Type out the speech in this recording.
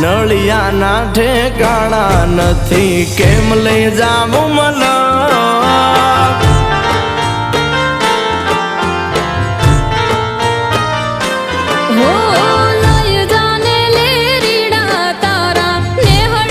નળિયાના ઠેકાણા નથી. કેમ લઈ જાવું મને?